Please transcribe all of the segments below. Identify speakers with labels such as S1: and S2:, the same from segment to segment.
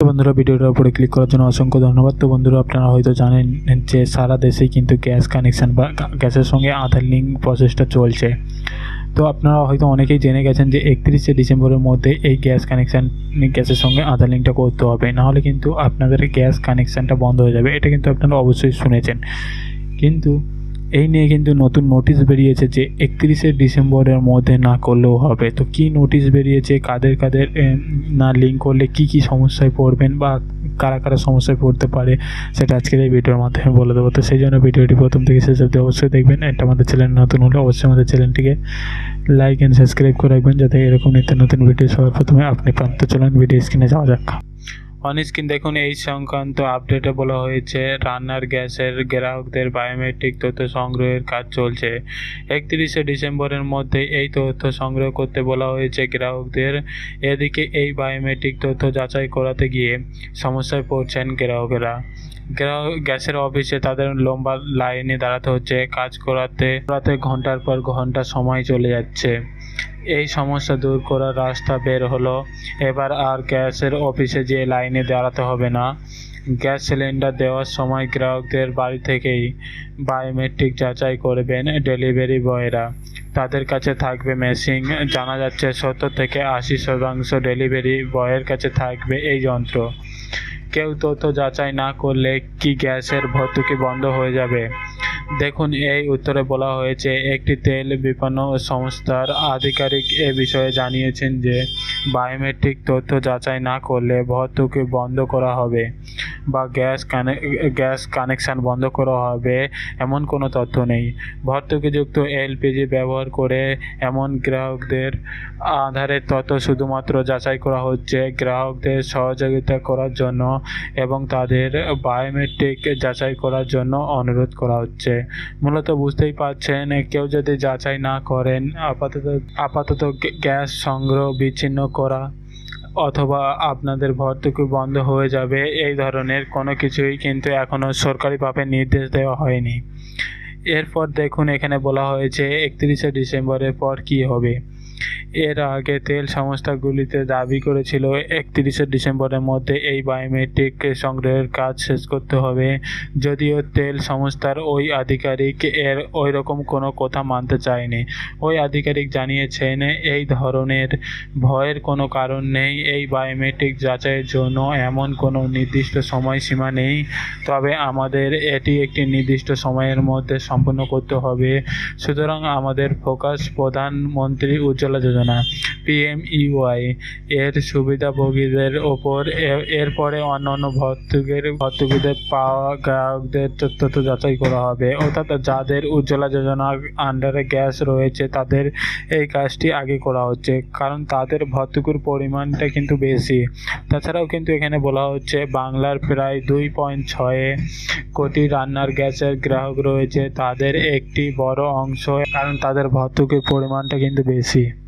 S1: বন্ধুরা, ভিডিওটার উপরে ক্লিক করার জন্য অসংখ্য ধন্যবাদ। তো বন্ধুরা, আপনারা হয়তো জানেন যে সারা দেশেই কিন্তু গ্যাস কানেকশন বা গ্যাসের সঙ্গে আধার লিঙ্ক প্রসেসটা চলছে। তো আপনারা হয়তো অনেকেই জেনে গেছেন যে একত্রিশে ডিসেম্বরের মধ্যে এই গ্যাস কানেকশান গ্যাসের সঙ্গে আধার লিঙ্কটা করতে হবে। নাহলে কিন্তু আপনাদের গ্যাস কানেকশানটা বন্ধ হয়ে যাবে। এটা কিন্তু আপনারা অবশ্যই শুনেছেন। কিন্তু এই নিয়ে কিন্তু নতুন নোটিশ বেরিয়েছে যে একত্রিশে ডিসেম্বরের মধ্যে না করলেও হবে। তো কি নোটিশ বেরিয়েছে? কাদের কাদের না লিঙ্ক করলে কি কি সমস্যায় পড়বেন বা কারা কারা সমস্যায় পড়তে পারে সেটা আজকের এই ভিডিওর মাধ্যমে বলে দেবো। তো সেই জন্য ভিডিওটি প্রথম থেকে শেষ অবধি অবশ্যই দেখবেন। এটা আমাদের চ্যানেল নতুন হলে অবশ্যই আমাদের চ্যানেলটিকে লাইক অ্যান্ড সাবস্ক্রাইব করে রাখবেন, যাতে এরকম নিত্য নতুন ভিডিও সবার প্রথমে আপনি পান তো চলুন ভিডিও স্ক্রিনে যাওয়া যাক। অন স্ক্রিন দেখুন, এই সংক্রান্ত আপডেটে বলা হয়েছে, রান্নার গ্যাসের গ্রাহকদের বায়োমেট্রিক তথ্য সংগ্রহের কাজ চলছে। একত্রিশে ডিসেম্বরের মধ্যে এই তথ্য সংগ্রহ করতে বলা হয়েছে গ্রাহকদের, এদিকে এই বায়োমেট্রিক তথ্য যাচাই করাতে গিয়ে সমস্যায় পড়ছেন গ্রাহকেরা। গ্রাহক গ্যাসের অফিসে তাদের লম্বা লাইনে দাঁড়াতে হচ্ছে, কাজ করাতে করাতে ঘণ্টার পর ঘণ্টা সময় চলে যাচ্ছে। এই সমস্যা দূর করার রাস্তা বের হলো। এবার আর গ্যাসের অফিসে যে লাইনে দাঁড়াতে হবে না। গ্যাস সিলিন্ডার দেওয়ার সময় গ্রাহকদের বাড়ি থেকেই বায়োমেট্রিক যাচাই করবেন ডেলিভারি বয়রা। তাদের কাছে থাকবে মেশিন, জানা যাচ্ছে সত্তর থেকে আশি শতাংশ ডেলিভারি বয়ের কাছে থাকবে এই যন্ত্র। কেউ তথ্য যাচাই না করলে কি গ্যাসের ভর্তুকি বন্ধ হয়ে যাবে? দেখুন, এই উত্তরে বলা হয়েছে, একটি তেল বিপণন সংস্থার আধিকারিক এ বিষয়ে জানিয়েছেন যে, বায়োমেট্রিক তথ্য যাচাই না করলে ভর্তুকি বন্ধ করা হবে বা গ্যাস কানে, গ্যাস কানেকশন বন্ধ করা হবে, এমন কোনো তথ্য নেই। ভর্তুকিযুক্ত এলপিজি ব্যবহার করে এমন গ্রাহকদের আধারের তথ্য শুধুমাত্র যাচাই করা হচ্ছে, গ্রাহকদের সহযোগিতা করার জন্য এবং তাদের বায়োমেট্রিক যাচাই করার জন্য অনুরোধ করা হচ্ছে। মূলত বুঝতেই পারছেন, কেউ যদি যাচাই না করেন, আপাতত আপাতত গ্যাস সংগ্রহ বিচ্ছিন্ন করা অথবা আপনাদের ভর্তুকি বন্ধ হয়ে যাবে, এই ধরনের কোনো কিছুই কিন্তু এখনও সরকারিভাবে নির্দেশ দেওয়া হয়নি। এরপর দেখুন, এখানে বলা হয়েছে, একত্রিশে ডিসেম্বরের পর কি হবে। এর আগে তেল সংস্থাগুলিতে দাবি করেছিল, একত্রিশে ডিসেম্বরের মধ্যে এই বায়োমেট্রিক সংগ্রহের কাজ শেষ করতে হবে। যদিও তেল সংস্থার ওই আধিকারিক এর ওই রকম কোনো কথা মানতে চায়নি। ওই আধিকারিক জানিয়েছেন, এই ধরনের ভয়ের কোনো কারণ নেই, এই বায়োমেট্রিক যাচাইয়ের জন্য এমন কোনো নির্দিষ্ট সময়সীমা নেই। তবে আমাদের এটি একটি নির্দিষ্ট সময়ের মধ্যে সম্পন্ন করতে হবে। সুতরাং আমাদের ফোকাস প্রধানমন্ত্রী উজ্জ্বলা যোজনা পিএমইওয়াই এর সুবিধাভোগীদের ওপর এরপরে অন্যান্য ভর্তুকের ভর্তুকিদের পাওয়া গ্রাহকদের তথ্য যাচাই করা হবে। অর্থাৎ যাদের উজ্জ্বলা যোজনার আন্ডারে গ্যাস রয়েছে, তাদের এই কাজটি আগে করা হচ্ছে। কারণ তাদের ভর্তুকির পরিমাণটা কিন্তু বেশি। তাছাড়াও কিন্তু এখানে বলা হচ্ছে, বাংলার প্রায় দুই পয়েন্ট ছয়ে কোটি রান্নার গ্যাসের গ্রাহক রয়েছে। তাদের একটি বড় অংশ, কারণ তাদের ভর্তুকির পরিমাণটা কিন্তু বেশি।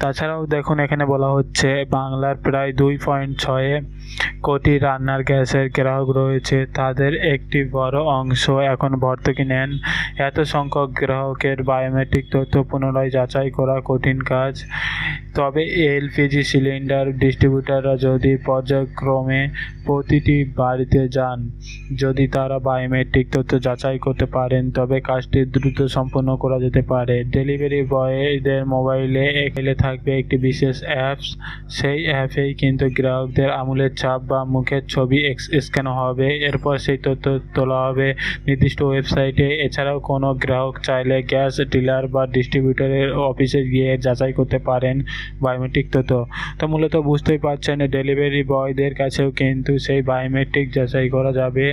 S1: তাছাড়াও দেখুন, এখানে বলা হচ্ছে বাংলার প্রায় দুই পয়েন্ট ছয়ে কোটি রান্নার গ্যাসের গ্রাহক রয়েছে। তাদের একটি বড় অংশ এখন ভর্তুকি নেন। এত সংখ্যক গ্রাহকের বায়োমেট্রিক তথ্য পুনরায় যাচাই করা কঠিন কাজ। তবে এলপিজি সিলিন্ডার ডিস্ট্রিবিউটাররা যদি পর্যায়ক্রমে প্রতিটি বাড়িতে যান, যদি তারা বায়োমেট্রিক তথ্য যাচাই করতে পারেন, তবে কাজটি দ্রুত সম্পন্ন করা যেতে পারে। ডেলিভারি বয়দের মোবাইলে এখানে থাকবে একটি বিশেষ অ্যাপস সেই অ্যাপেই কিন্তু গ্রাহকদের আঙুলের ছাপ বা মুখের ছবি এক্স স্ক্যান হবে? এরপর সেই তথ্য তোলা হবে। নির্দিষ্ট ওয়েবসাইটে এছাড়াও কোনো গ্রাহক চাইলে গ্যাস ডিলার বা ডিস্ট্রিবিউটরের অফিসে গিয়ে যাচাই করতে পারেন বায়োমেট্রিক তথ্য। তো মূলত বুঝতেই পারছেন ডেলিভারি বয়দের কাছেও কিন্তু সেই বায়োমেট্রিক যাচাই করা যাবে।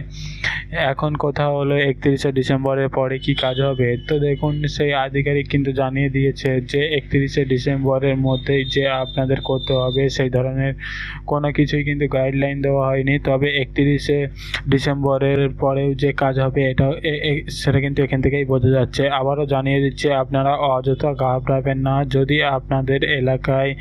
S1: এখন কথা হলো একত্রিশে ডিসেম্বরের পরে কি কাজ হবে? তো দেখুন, সেই আধিকারিক কিন্তু জানিয়ে দিয়েছে যে একত্রিশে ডিসেম্বরের মধ্যেই যে আপনাদের করতে হবে, সেই ধরনের কোনো কিছুই কিন্তু গাইডলাইন দেওয়া হয়নি। তবে একত্রিশে ডিসেম্বরের পরেও যে কাজ হবে এটাও এ- এ- সেটা কিন্তু এখান থেকেই বোঝা যাচ্ছে। আবারও জানিয়ে দিচ্ছে, আপনারা অযথা ঘাবড়াবেন না। যদি আপনাদের এলাকায়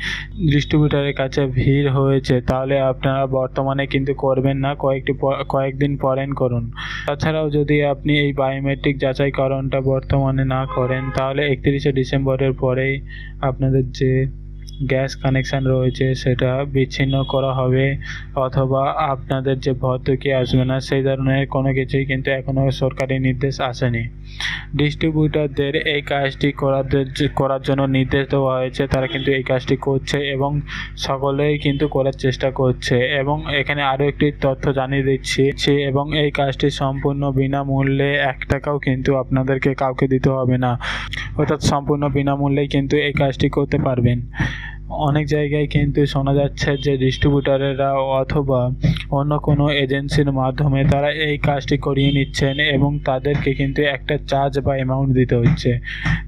S1: ডিস্ট্রিবিউটারের কাছে ভিড় হয়েছে, তাহলে আপনারা বর্তমানে কিন্তু করবেন না। কয়েকটি কয়েকদিন পরেন করুন। তাছাড়াও যদি আপনি এই বায়োমেট্রিক যাচাইকরণটা বর্তমানে না করেন, তাহলে একত্রিশে ডিসেম্বরের পরেই আপনাদের যে to গ্যাস কানেকশান রয়েছে, সেটা বিচ্ছিন্ন করা হবে, অথবা আপনাদের যে ভর্তুকি আসবে না, সেই ধরনের কোনো কিছুই কিন্তু এখনও সরকারি নির্দেশ আসেনি। ডিস্ট্রিবিউটারদের এই কাজটি করাদের যে- করার জন্য নির্দেশ দেওয়া হয়েছে, তারা কিন্তু এই কাজটি করছে এবং সকলেই কিন্তু করার চেষ্টা করছে। এবং এখানে আরও একটি তথ্য জানিয়ে দিচ্ছি এবং এই কাজটি সম্পূর্ণ বিনামূল্যে এক টাকাও কিন্তু আপনাদেরকে কাউকে দিতে হবে না। অর্থাৎ সম্পূর্ণ বিনামূল্যেই কিন্তু এই কাজটি করতে পারবেন। অনেক জায়গায় কিন্তু শোনা যাচ্ছে যে ডিস্ট্রিবিউটারেরা অথবা অন্য কোনো এজেন্সির মাধ্যমে তারা এই কাজটি করিয়ে নিচ্ছেন এবং তাদেরকে কিন্তু একটা চার্জ বা অ্যামাউন্ট দিতে হচ্ছে।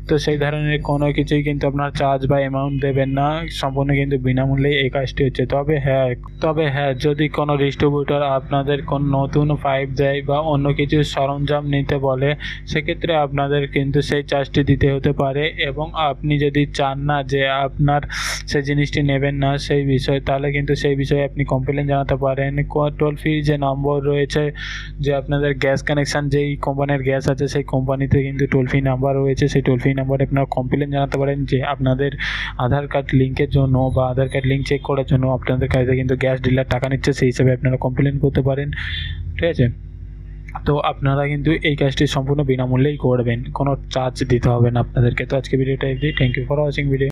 S1: তো সেই ধরনের কোনো কিছুই কিন্তু আপনার চার্জ বা অ্যামাউন্ট দেবেন না। সম্পূর্ণ কিন্তু বিনামূল্যেই এই কাজটি হচ্ছে। তবে হ্যাঁ তবে হ্যাঁ যদি কোনো ডিস্ট্রিবিউটার আপনাদের কোনো নতুন পাইপ দেয় বা অন্য কিছু সরঞ্জাম নিতে বলে, সেক্ষেত্রে আপনাদের কিন্তু সেই চার্জটি দিতে হতে পারে। এবং আপনি যদি চান না যে আপনার সেই জিনিসটি নেবেন না সেই বিষয়ে, তাহলে কিন্তু সেই বিষয়ে আপনি কমপ্লেন জানাতে পারেন। টোল ফ্রি যে নম্বর রয়েছে, যে আপনাদের গ্যাস কানেকশান যেই কোম্পানির গ্যাস আছে, সেই কোম্পানিতে কিন্তু টোল ফ্রি নাম্বার রয়েছে। সেই টোল ফ্রি নাম্বারে আপনারা কমপ্লেন জানাতে পারেন যে আপনাদের আধার কার্ড লিঙ্কের জন্য বা আধার কার্ড লিঙ্ক চেক করার জন্য আপনাদের কাছে কিন্তু গ্যাস ডিলার টাকা নিচ্ছে, সেই হিসাবে আপনারা কমপ্লেন করতে পারেন। ঠিক আছে? তো আপনারা কিন্তু এই কাজটি সম্পূর্ণ বিনামূল্যেই করবেন। কোনো চার্জ দিতে হবে না আপনাদেরকে। তো আজকে ভিডিওটা এগিয়ে thank you for watching video